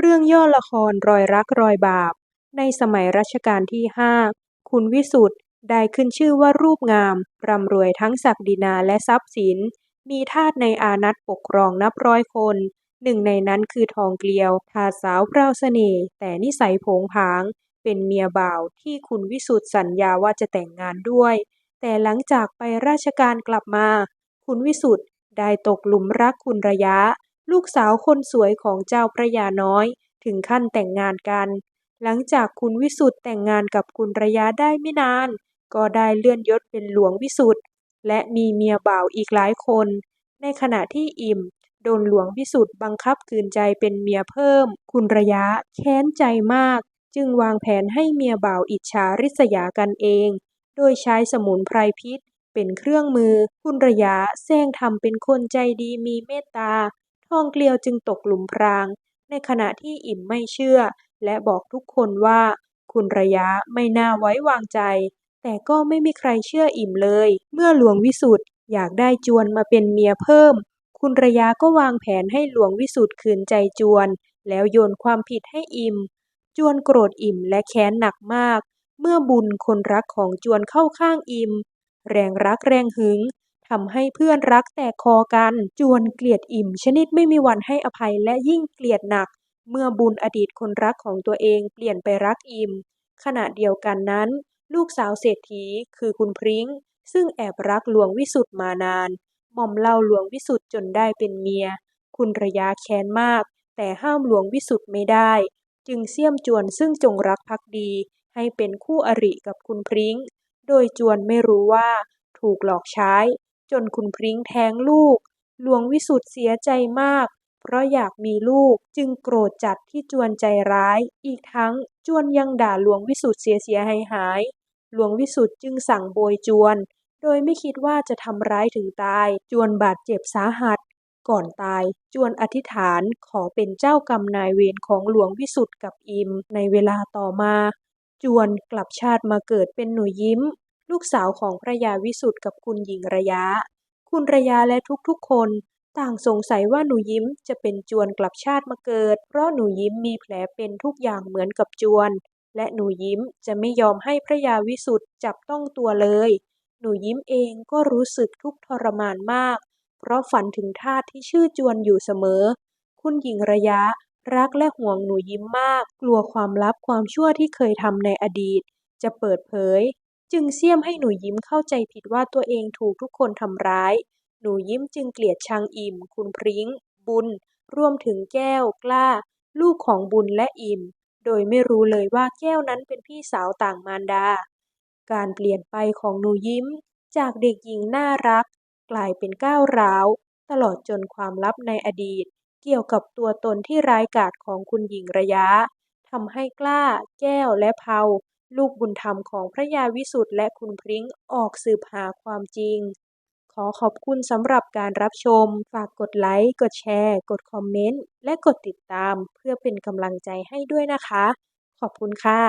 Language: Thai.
เรื่องย่อละครรอยรักรอยบาป ในสมัยรัชกาลที่ห้าคุณวิสุทธ์ได้ขึ้นชื่อว่ารูปงาม ร่ำรวยทั้งศักดินาและทรัพย์สิน มีทาสในอานัตปกครองนับร้อยคน หนึ่งในนั้นคือทองเกลียวทาสาวเปร่าเสน่ห์แต่นิสัยผงผาง เป็นเมียบ่าวที่คุณวิสุทธ์สัญญาว่าจะแต่งงานด้วย แต่หลังจากไปราชการกลับมา คุณวิสุทธ์ได้ตกหลุมรักคุณระยะ ลูกสาวคนสวยของเจ้าพระยาน้อย ถึงขั้นแต่งงานกัน หลังจากคุณวิสุทธ์แต่งงานกับคุณระยะได้ไม่นาน ก็ได้เลื่อนยศเป็นหลวงวิสุทธ์และมีเมียบ่าวอีกหลายคน ในขณะที่อิ่มโดนหลวงวิสุทธ์บังคับขืนใจเป็นเมียเพิ่ม คุณระยะแค้นใจมาก จึงวางแผนให้เมียบ่าวอิจฉาริษยากันเอง โดยใช้สมุนไพรพิษเป็นเครื่องมือ คุณระยะแซงทำเป็นคนใจดีมีเมตตา ทองเกลียวจึงตกหลุมพราง ในขณะที่อิ่มไม่เชื่อ และบอกทุกคนว่า คุณระยะไม่น่าไว้วางใจ แต่ก็ไม่มีใครเชื่ออิ่มเลย เมื่อหลวงวิสุทธ์อยากได้จวนมาเป็นเมียเพิ่ม คุณระยะก็วางแผนให้หลวงวิสุทธ์ขืนใจจวน แล้วโยนความผิดให้อิ่ม จวนโกรธอิ่มและแค้นหนักมาก เมื่อบุญคนรักของจวนเข้าข้างอิ่ม แรงรักแรงหึง ทำให้เพื่อนรักแตกคอกัน จวนเกลียดอิ่มชนิดไม่มีวันให้อภัยและยิ่งเกลียดหนัก เมื่อบุญอดีตคนรักของตัวเองเปลี่ยนไปรักอิ่ม ขณะเดียวกันนั้น ลูกสาวเศรษฐีคือคุณพริ้ง ซึ่งแอบรักหลวงวิสุทธ์มานานหม่อมเล่าหลวงวิสุทธ์จนได้เป็นเมีย คุณระยะแค้นมาก แต่ห้ามหลวงวิสุทธ์ไม่ได้ จึงเสี่ยมจวนซึ่งจงรักภักดี ให้เป็นคู่อริกับคุณพริ้ง โดยจวนไม่รู้ว่า ถูกหลอกใช้ จนคุณพริ้งแท้งลูก หลวงวิสุทธ์เสียใจมาก เพราะอยากมีลูกจึงโกรธจัดที่จวนใจร้าย อีกทั้งจวนยังด่าหลวงวิสุทธ์เสียเสียหายหาย หลวงวิสุทธ์จึงสั่งโบยจวน โดยไม่คิดว่าจะทำร้ายถึงตาย จวนบาดเจ็บสาหัส ก่อนตาย จวนอธิษฐานขอเป็นเจ้ากรรมนายเวรของหลวงวิสุทธ์กับอิม ในเวลาต่อมาจวนกลับชาติมาเกิดเป็นหนูยิ้ม ลูกสาวของพระยาวิสุทธ์กับคุณหญิงระยะ คุณระยะและทุกๆ คนต่างสงสัยว่าหนูยิ้มจะเป็นจวนกลับชาติมาเกิด เพราะหนูยิ้มมีแผลเป็นทุกอย่างเหมือนกับจวน และหนูยิ้มจะไม่ยอมให้พระยาวิสุทธ์จับต้องตัวเลย หนูยิ้มเองก็รู้สึกทุกข์ทรมานมาก เพราะฝันถึงทาสที่ชื่อจวนอยู่เสมอ คุณหญิงระยะรักและห่วงหนูยิ้มมาก กลัวความลับความชั่วที่เคยทำในอดีต จะเปิดเผย จึงเสี่ยมให้หนูยิ้มเข้าใจผิดว่าตัวเองถูกทุกคนทำร้าย หนูยิ้มจึงเกลียดชังอิ่ม คุณพริ้ง บุญ รวมถึงแก้ว กล้า ลูกของบุญและอิ่ม โดยไม่รู้เลยว่าแก้วนั้นเป็นพี่สาวต่างมารดา การเปลี่ยนไปของหนูยิ้ม จากเด็กหญิงน่ารัก กลายเป็นก้าวร้าว ตลอดจนความลับในอดีต เกี่ยวกับตัวตนที่ร้ายกาจของคุณหญิงระยะทำให้กล้า แก้วและเผา ลูกบุญธรรมของพระยาวิสุทธ์และคุณพริ้งออกสืบหาความจริง ขอขอบคุณสำหรับการรับชม ฝากกดไลค์ กดแชร์ กดคอมเมนต์ และกดติดตามเพื่อเป็นกำลังใจให้ด้วยนะคะ ขอบคุณค่ะ